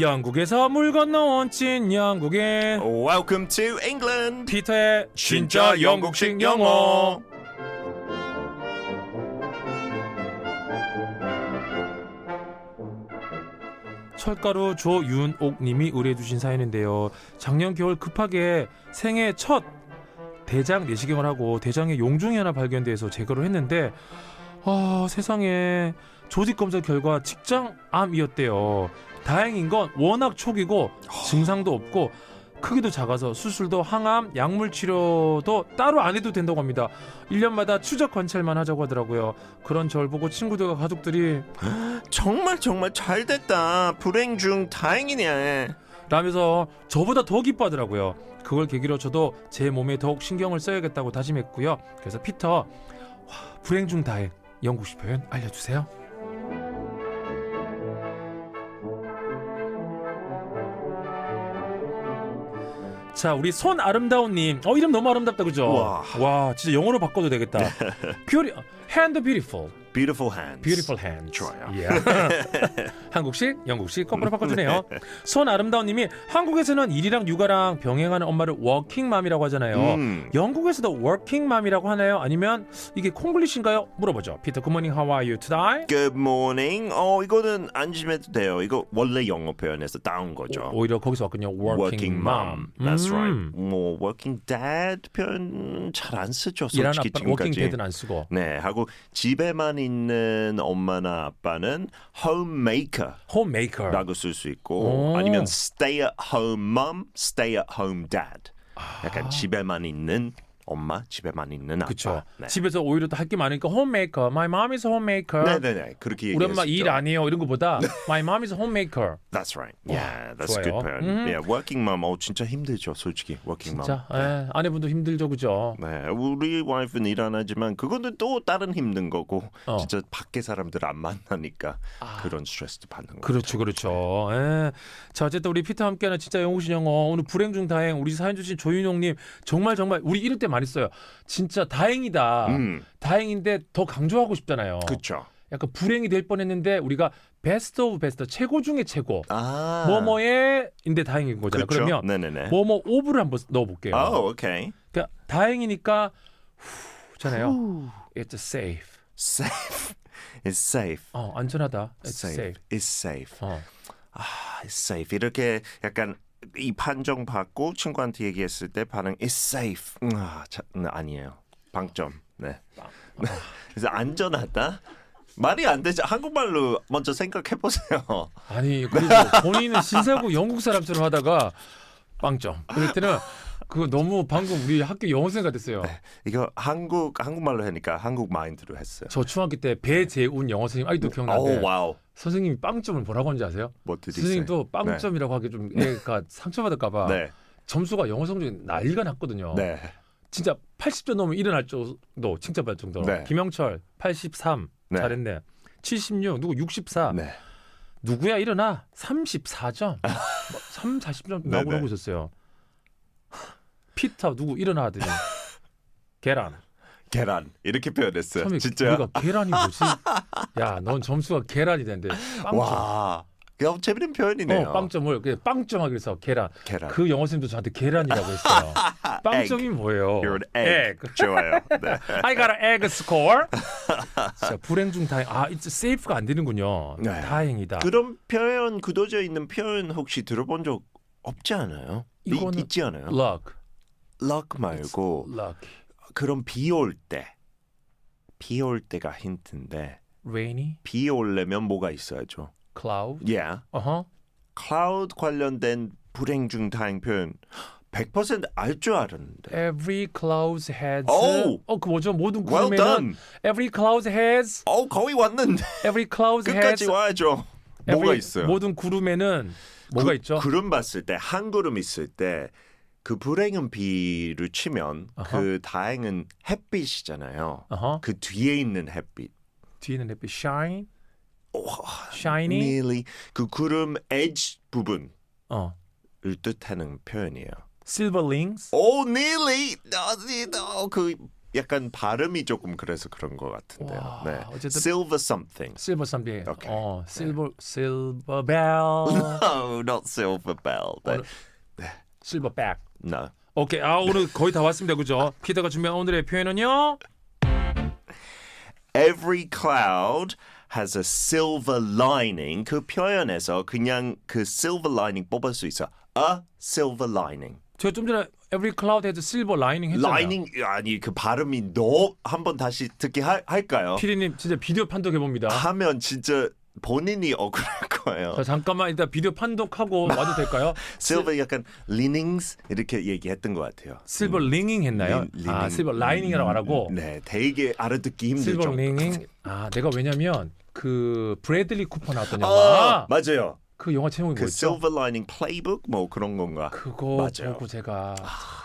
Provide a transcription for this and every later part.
영국에서 물 건너온 찐 영국인 Welcome to England. 피터의 진짜 영국식 영어. 철가루 조윤옥님이 의뢰해주신 사연인데요. 작년 겨울 급하게 생애 첫 대장 내시경을 하고 대장에 용종이 하나 발견돼서 제거를 했는데 아 세상에 조직 검사 결과 직장암이었대요. 다행인 건 워낙 초기고 증상도 없고 크기도 작아서 수술도 항암, 약물 치료도 따로 안 해도 된다고 합니다. 1년마다 추적 관찰만 하자고 하더라고요. 그런 절 보고 친구들과 가족들이 정말 정말 잘 됐다. 불행 중 다행이네. 라면서 저보다 더 기뻐하더라고요. 그걸 계기로 저도 제 몸에 더욱 신경을 써야겠다고 다짐했고요. 그래서 피터 와, 불행 중 다행 영국식 표현 알려주세요. 자 우리 손 아름다운님 어 이름 너무 아름답다 그죠? 와. 와 진짜 영어로 바꿔도 되겠다. Beauty, hand beautiful, Beautiful hands. beautiful hands. 좋아요. Yeah. 한국식, 영국식 거꾸로 바꿔주네요. 손 아름다운님이 한국에서는 일이랑 육아랑 병행하는 엄마를 워킹맘이라고 하잖아요. 음. 영국에서도 워킹맘이라고 하나요? 아니면 이게 콩글리시인가요? 물어보죠. 피터, good morning, how are you today? Good morning. 어 이거는 안심해도 돼요. 이거 원래 영어 표현에서 따온 거죠. 오히려 거기서 왔군요. Working working mom. mom. That's right. 음. 뭐 working dad 표현 잘 안 쓰죠. 일하는 솔직히 아빠 워킹 지금까지. 데드는 안 쓰고. 네, 하고 집에만 있는 엄마나 아빠는 homemaker라고 홈메이커. 쓸수 있고 오. 아니면 stay at home mom, stay at home dad. 약간 집에만 있는 엄마, 집에만 있는 아빠. 그렇죠. 네. 집에서 오히려 또할게 많으니까 홈메이커. My mom is homemaker. 네, 네, 네. 그렇게 우리 엄마 얘기했었죠. 일안 해요 이런 거보다 My mom is homemaker. That's right. Yeah, that's 좋아요. good 표현. 음. Yeah, working mom. 어 진짜 힘들죠, 솔직히. working 진짜 mom. 예, 아내분도 힘들죠 그죠? 네, 우리 와이프는 일 안 하지만 그거는 또 다른 힘든 거고 어. 아. 진짜 밖에 사람들 안 만나니까 그런 스트레스도 받는 거죠. 그렇죠, 그렇죠. 예. 자, 어쨌든 우리 피터 함께하는 진짜 영국식 영어 오늘 불행 중 다행 우리 사연 주신 조윤용님 정말 정말 우리 이럴 때 많이 써요. 진짜 다행이다. 음, 다행인데 더 강조하고 싶잖아요. 그렇죠. 약간 불행이 될 뻔했는데 우리가 베스트 오브 베스트 최고 중에 최고 아, 뭐뭐에인데 다행인 거잖아요. 그렇죠. 그러면 네네네. 뭐뭐 오브를 한번 넣어볼게요. 오, 오케이. 그러니까 다행이니까 후잖아요. It's safe. Safe. It's safe. 어, 안전하다. It's Safe. safe. It's safe. 어. 아, it's safe. 이렇게 약간 이 판정 받고 친구한테 얘기했을 때 반응 is safe. 음, 아, 자, 음, 아니에요. 방점. 네. 그래서 안전하다. 말이 안 되죠. 한국말로 먼저 생각해 보세요. 아니 그래도 본인은 신사고 영국 사람처럼 하다가 빵점. 그럴 때는 그거 너무 방금 우리 학교 영어생 같았어요. 이거 한국 한국말로 하니까 한국 마인드로 했어요. 저 중학교 때 배재운 영어 선생님 아직도 기억나는데 오 와우. 선생님이 빵점을 뭐라고 하는지 아세요? 뭐 선생님도? 빵점이라고 하기 좀 애가 상처받을까봐 네. 점수가 영어 성적이 난리가 났거든요. 네. 진짜 80점 넘으면 일어날 정도 칭찬받을 정도로. 네. 김영철 83 네. 잘했네. 76 누구 64 네. 누구야 일어나 34점 3, 40점 네, 나오고 네. 하고 있었어요. 피터 누구 일어나 하더니 계란. 계란 이렇게 표현했어요. 처음에 진짜. 우리가 계란이 뭐지? 야, 넌 점수가 계란이 된대. 빵점. 와. 야, 재밌는 표현이네요. 어, 빵점을 그 빵점 하기 위해서 계란. 계란. 그 영어 선생님도 저한테 계란이라고 했어요. 빵점이 뭐예요? You're an egg. 좋아요. 네. I got an egg score. 자, 불행 중 다행. 아, it's safe가 안 되는군요. 네. 다행이다. 그런 표현 굳어져 있는 표현 혹시 들어본 적 없지 않아요? 이- 이거는 있지 않아요? luck. luck 말고 luck. 그런 비올 때. 비 올 때가 힌트인데 rainy, 비 오려면 뭐가 있어야죠? cloud. Yeah. 어허. cloud 관련된 불행 중 다행 표현 100%알 줄 알았는데. Every cloud has. 오! 어, 그 뭐죠? 모든 Well 구름에는 done. every cloud has. 어, 거의 왔는데. Every cloud 끝까지 has. 와야죠. 뭐가 every- 있어요? 모든 구름에는 뭐가 그, 있죠? 구름 봤을 때 한 구름 있을 때 그 불행은 비를 치면 아하. 그 다행은 햇빛이잖아요. 어허. 그 뒤에 있는 햇빛. 뒤에는 햇빛 shine, 와, shiny. nearly 그 구름 edge 부분을 어. 뜻하는 표현이에요. silverlings. 오, nearly. 어, 어, 그 약간 발음이 조금 그래서 그런 것 같은데요. 와, 네. 어쨌든- Silver something. 실버 썸띵. 오케이. 어, 실버 실버 벨. No, not silver bell. 네. 실버 백. No. 오케이. 아, 오늘 거의 다 왔습니다. 그죠? 피터가 준비한 오늘의 표현은요. Every cloud has a silver lining. 그 표현에서 그냥 그 silver lining 뽑을 수 있어. A silver lining. 제가 좀 전에 every cloud has silver lining 했잖아요. lining 아니 그 발음이 너 한번 다시 할, 할까요? 피디님 진짜 비디오 판독해 봅니다. 하면 진짜 본인이 억울할 거예요. 자, 잠깐만 일단 비디오 판독하고 와도 될까요? silver 약간 linings 이렇게 얘기했던 것 같아요. 실버 링잉 했나요? 린- 아, 리닝. 실버 라이닝이라고 말하고 네, 되게 알아듣기 힘들죠. 실버 링잉. 아, 내가 왜냐면 그 브래들리 쿠퍼 나왔던 영화. 아, 맞아요. 그 영화 제목이 그 뭐였죠? silver lining playbook 뭐 그런 건가? 그거 맞아요. 보고 제가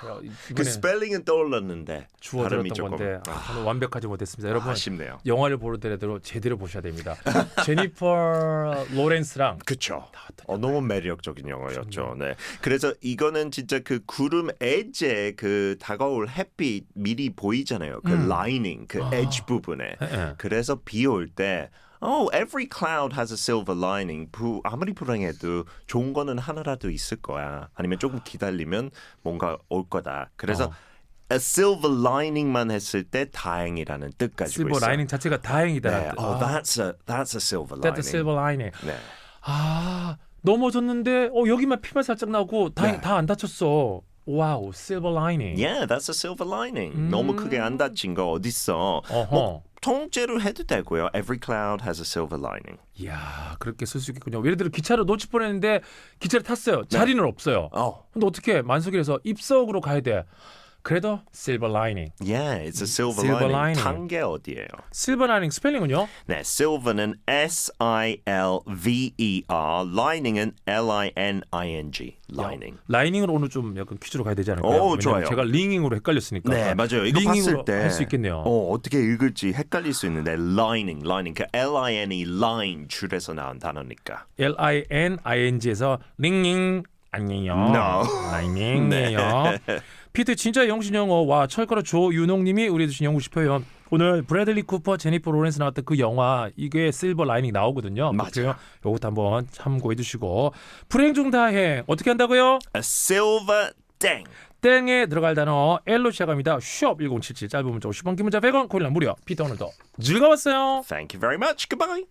그 이번에 스펠링은 떠올랐는데 주워 발음이 들었던 조금 건데 아, 오늘 완벽하지 못했습니다. 여러분 아쉽네요. 영화를 보러 되도록 제대로 보셔야 됩니다. 제니퍼 로렌스랑 그쵸. 어, 너무 매력적인 영화였죠. 네. 그래서 이거는 진짜 그 구름 에지에 그 다가올 햇빛 미리 보이잖아요. 그 라이닝, 그 에지 부분에. 예, 예. 그래서 비 올 때 Oh, every cloud has a silver lining. 부, 아무리 불행해도 좋은 거는 하나라도 있을 거야. 아니면 조금 기다리면 뭔가 올 거다. 그래서 어. a silver lining만 했을 때 다행이라는 뜻 가지고 실버 있어요. 라이닝 자체가 다행이다. 네. Oh, that's a that's a silver That's lining. a silver lining. 네. 아 넘어졌는데 어 여기만 피만 살짝 나고 네. 다안 다쳤어. 와우, silver lining. Yeah, that's a silver lining. 너무 크게 안 다친 거 어딨어. 음. 어허. 뭐 통째로 해도 되고요. Every cloud has a silver lining. 이야 그렇게 쓸 수 있겠군요. 예를 들어 기차를 놓칠 뻔했는데 기차를 탔어요. 자리는 없어요. Oh, 근데 어떻게 만석일에서 입석으로 가야 돼. 그래도 silver lining. yeah, it's a silver, Silver lining. lining. 탄게 어디예요? silver lining 스펠링은요? 네, silver는 S I L V E R, lining은 L I N I N G, lining. 라이닝을 오늘 좀 약간 퀴즈로 가야 되지 않을까요? 오, 왜냐면 좋아요. 제가 링잉으로 헷갈렸으니까. 네, 맞아요. 이거 봤을 때 할 수 있겠네요. 어, 어떻게 읽을지 헷갈릴 수 있는데 lining, lining 그 L I N E line 줄에서 나온 단어니까. L I N I N G에서 링잉 아니에요. No. 라이닝이에요. 피트 진짜 영신 영어 와 철가루 조윤홍님이 우리 주신 영국 싶어요. 오늘 브래들리 쿠퍼, 제니퍼 로렌스 나왔던 그 영화 이게 실버 라이닝 나오거든요. 그 맞아요. 요것도 한번 참고해 주시고 불행 중 다행 어떻게 한다고요? A silver 땡. 땡에 들어갈 단어 L로 시작합니다. 숍 1077 짧은 문자 50원 긴 문자 100원 고릴라 무료. 피터 오늘도 즐거웠어요. Thank you very much. Goodbye.